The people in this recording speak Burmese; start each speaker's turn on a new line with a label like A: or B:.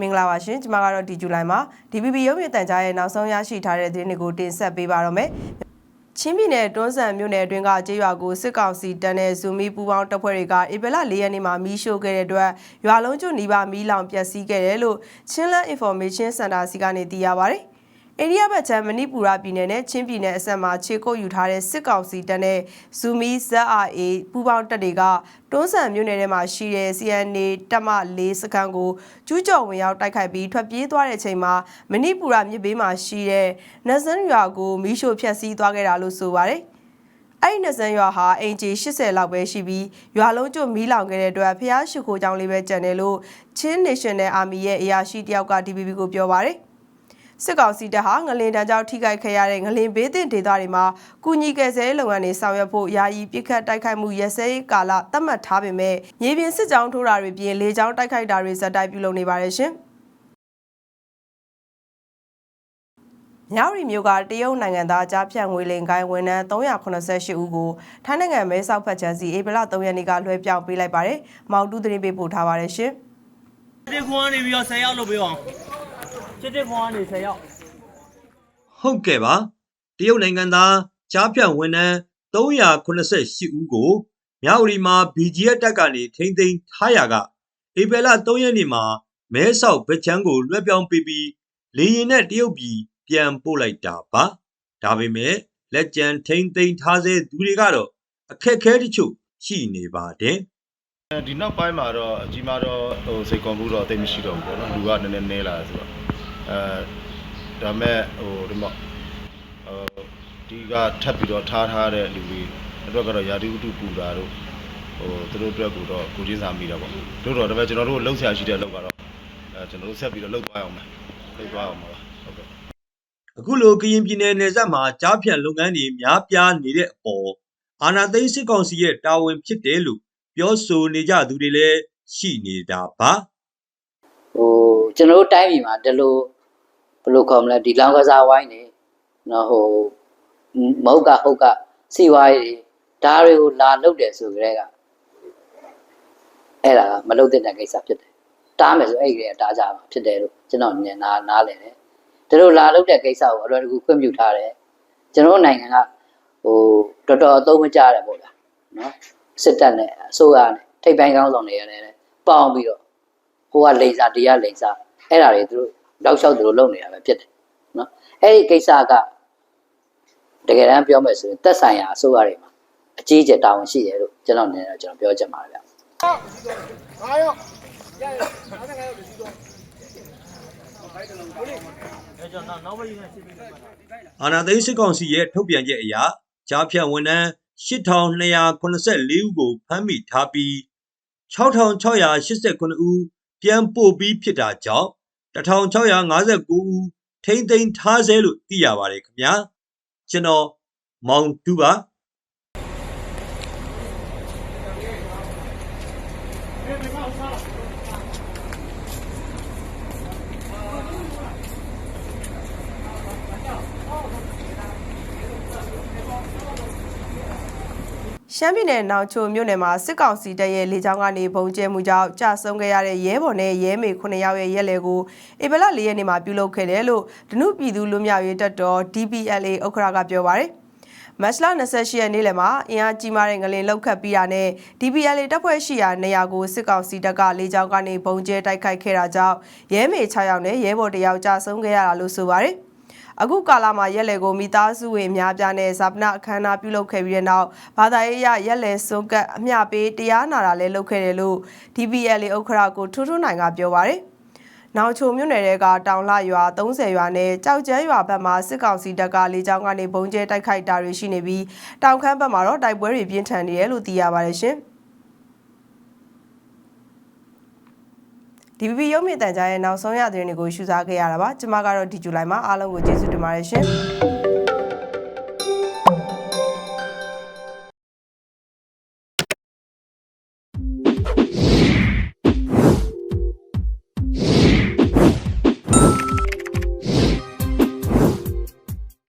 A: မင်္ဂလာပါရှင်ကျွန်မကတော့ဒီဇူလိုင်မှာ DPP ရုပ်မြင်တန်ကြားရဲ့နောက်ဆုံးရရှိထားတဲ့သတင်းတွေကိုတင်ဆက်ပေးပါတော့မယ်ချင်းပြည်နယ်တွန်းဆန်မြို့နယ်အတွင်းကကျေးရွာကိုစစ်ကောင်စီတန်းတဲ့ဇူမီပူပေါင်းတပ်ဖွဲ့တွေကဧပြီလ၄ရက်နေ့မှာမီးရှို့ခဲ့တဲ့အတွက်ရွာလုံးကျွနီးပါးမီးလောင်ပျက်စီးခဲ့တယ်လို့ချင်းလန်း information center စီကနေသိရပါဗျ။ အိန္ဒိယဘက်ခြမ်းမဏိပူရပြည်နယ်နဲ့ချင်းပြည်နယ်အစပ်မှာခြေကုပ်ယူထားတဲ့စစ်ကောင်စီတပ်နဲ့ဇူမီ ZRA ပူးပေါင်းတပ်တွေကတွန်းဆန်မြို့နယ်ထဲမှာရှိတဲ့ CNA တပ်မ၄စခန်းကိုကျူးကျော်ဝင်ရောက်တိုက်ခိုက်ပြီးထွက်ပြေးသွားတဲ့အချိန်မှာမဏိပူရမြစ်ဘေးမှာရှိတဲ့နဇန်ရွာကိုမီးရှို့ဖျက်ဆီးသွားခဲ့တာလို့ဆိုပါတယ်။အဲ့ဒီနဇန်ရွာဟာအင်ဂျီ80လောက်ပဲရှိပြီးရွာလုံးကျွတ်မီးလောင်ခဲ့တဲ့အတွက်ဖျားရှိခိုးကြောင်လေးပဲကျန်တယ်လို့ချင်း National Army ရဲ့အရာရှိတယောက်က DPP ကိုပြောပါတယ်။ စစ်ကောင်စီတပ်ဟာငလင်တန်းကြောင့်ထိခိုက်ခဲ့ရတဲ့ငလင်ဘေးသင့်ဒေသတွေမှာကုညီကယ်ဆယ်ရေးလုပ်ငန်းတွေဆောင်ရွက်ဖို့ယာယီပြစ်ခတ်တိုက်ခိုက်မှုရစဲရေးကာလသတ်မှတ်ထားပေမဲ့မြေပြင်စစ်ကြောင်းထိုးတာတွေပြင်လေကြောင်းတိုက်ခိုက်တာတွေဇက်တိုက်ပြုလုပ်နေပါတယ်ရှင်။မြောက်ရီမျိုးကတရုတ်နိုင်ငံသားကြားဖြတ်ငွေလိမ်ကိုင်းဝန်ထမ်း388ဦးကိုထိုင်းနိုင်ငံမဲဆောက်ဖက်ချန်စီဧပြီလ3ရက်နေ့ကလွှဲပြောင်းပေးလိုက်ပါတယ်။မောင်တူးသတင်းပေးပို့ထားပါတယ်ရှင်။
B: တစ်ခွန်းကနေပြီးတော့10ရောက်လုပ်ပေးအောင် စစ်တစ်ခွန်းကနေ10ရောက်
C: ဟုတ်ကဲ့ပါတရုတ်နိုင်ငံသားကြားဖြတ်ဝန်ထမ်း388ဦးကိုမြောက်ရီမှာ BGF တပ်ကနေထိမ့်သိမ်းထားရာကဧပြီလ3ရက်နေ့မှာမဲဆောက်ဗချမ်းကိုလွှဲပြောင်းပေးပြီးလေရင်နဲ့တရုတ်ပြည်ပြန်ပို့လိုက်တာပါဒါပေမဲ့လက်ကျန်ထိမ့်သိမ်းထားစေသူတွေကတော့အခက်အခဲတချို့ရှိနေပါတယ်
D: ဒီနောက်ပိုင်းမှာတော့အကြီးမားတော့ဟိုစိတ်ကွန်မှုတော့အသိမရှိတော့ဘူးပေါ့နော်လူကနည်းနည်းနည်းလာတယ်ဆိုတော့ အဲဒါမဲ့ဟိုဒီမှာဟိုဒီကထပ်ပြီးတော့ထားထားတဲ့လူတွေအတွက်ကတော့ယာတိဥတုပူတာတို့ဟိုသူတို့အတွက်ကတော့ကိုချင်းစာမိတာပေါ့တို့တော့ဒါပေမဲ့ကျွန်တော်တို့လှုပ်ရှားရှိတဲ့လှုပ်ကတော့အဲကျွန်တော်တို့ဆက်ပြီးတော့လှုပ်သွားအောင်မယ်လှုပ်သွားအောင်ပါဟုတ်ကဲ့
C: အခုလိုကရင်ပြည်နယ်နယ်စပ်မှာကြားဖြတ်လုပ်ငန်းတွေများပြားနေတဲ့အပေါ်အာဏာသိမ်းစစ်ကောင်စီရဲ့တာဝန်ဖြစ်တယ်လို့ပြောဆိုနေကြသူတွေလည်းရှိနေတာပါ
E: ဟို ကျွန်တော်တို့တိုင်းပြည်မှာဒီလိုဘယ်လိုခေါ်မလဲဒီလောင်ကစားဝိုင်းနေနော်ဟိုမဟုတ်ကဟုတ်ကစီဝိုင်းတွေဒါတွေကိုလာလုတ်တယ်ဆိုကြတဲ့ကအဲ့ဒါကမလုတ်တဲ့ကိစ္စဖြစ်တယ်တားမယ်ဆိုအဲ့ဒီကတားကြမှာဖြစ်တယ်လို့ကျွန်တော်မြင်နာနားလည်တယ်ဒီလိုလာလုတ်တဲ့ကိစ္စကိုအလွယ်တကူခွင့်ပြုထားတယ်ကျွန်တော်တို့နိုင်ငံကဟိုတော်တော်အသုံးမကျတယ်ပေါ့ဗျာနော်စစ်တပ်နဲ့အစိုးရနဲ့ထိပ်ပိုင်းကောင်းဆောင်တွေနဲ့ပေါင်းပြီးတော့ ဟိုကလိန်စာဒီကလိန်စာအဲ့ဒါတွေသူတို့တောက်လျှောက်သူတို့လုပ်နေတာပဲဖြစ်တယ်နော်အဲ့ဒီကိစ္စကတကယ်တမ်းပြောမယ်ဆိုရင်သက်ဆိုင်ရာအစိုးရတွေမှာအကြီးအကျယ်တာဝန်ရှိတယ်လို့ကျွန်တော်အနေနဲ့ကျွန်တော်ပြောချင်ပါတယ်ဗျ
B: အဲကြောင့်နောက်နောက်ဘက်ရင်းနဲ့စစ်ပေးလိုက်ပါ
C: အာဏာသိမ်းစစ်ကောင်စီရဲ့ထုတ်ပြန်ချက်အရကြားဖြတ်ဝန်ထမ်း8284ဦးကိုဖမ်းမိထားပြီး6689ဦး ပြန်ပို့ပြီးဖြစ်တာကြောင့်1659ဦးထိမ့်သိမ်းထားဆဲလို့သိရပါတယ်ခင်ဗျာကျွန်တော်မောင်တူပါ
A: ရှမ်းပြည်နယ်နောင်ချိုမြို့နယ်မှာစစ်ကောင်စီတပ်ရဲ့လေကြောင်းကနေပုံကျဲမှုကြောင့်ကြာဆုံးခဲ့ရတဲ့ရဲဘော်နဲ့ရဲမေ9ယောက်ရဲ့ရက်လေကိုဧပြီလ4ရက်နေ့မှာပြုလုပ်ခဲ့တယ်လို့ဒနုပြည်သူလူမျိုးရေးတပ်တော် DPLA ဥက္ကရာကပြောပါရယ်မတ်လ28ရက်နေ့လယ်မှာအင်အားကြီးမားတဲ့ငလင်လောက်ခတ်ပြီးတာနဲ့ DPLA တပ်ဖွဲ့ရှိရာနေရာကိုစစ်ကောင်စီတပ်ကလေကြောင်းကနေပုံကျဲတိုက်ခိုက်ခဲ့တာကြောင့်ရဲမေ6ယောက်နဲ့ရဲဘော်1ယောက်ကြာဆုံးခဲ့ရတာလို့ဆိုပါရယ် အခုကာလမှာရက်လေကိုမိသားစုဝင်အများပြားနဲ့ဇာပနာအခမ်းအနားပြုလုပ်ခဲ့ပြီးတဲ့နောက်ဘာသာရေးအရရက်လေစွန့်ကပ်အမျှပေးတရားနာတာလည်းလုပ်ခဲ့တယ်လို့ DPL ဥက္ခရာကိုထူးထူးနိုင်ကပြောပါရယ်။နောင်ချိုမြို့နယ်ကတောင်လှရွာ30ရွာနဲ့ကြောက်ကျဲရွာဘက်မှာစစ်ကောင်စီတပ်ကလေကြောင်းကနေဘုံကျဲတိုက်ခိုက်တာတွေရှိနေပြီးတောင်ခမ်းဘက်မှာတော့တိုက်ပွဲတွေပြင်းထန်နေတယ်လို့သိရပါတယ်ရှင်။ DPP ရုပ်မြင့်တန်ကြားရဲ့နောက်ဆုံးရသတင်းတွေကိုရှုစားခဲ့ရတာပါကျွန်မကတော့ဒီဇူလိုင်မှာအားလုံးကိုကျေးဇူးတင်ပါတယ်ရှင်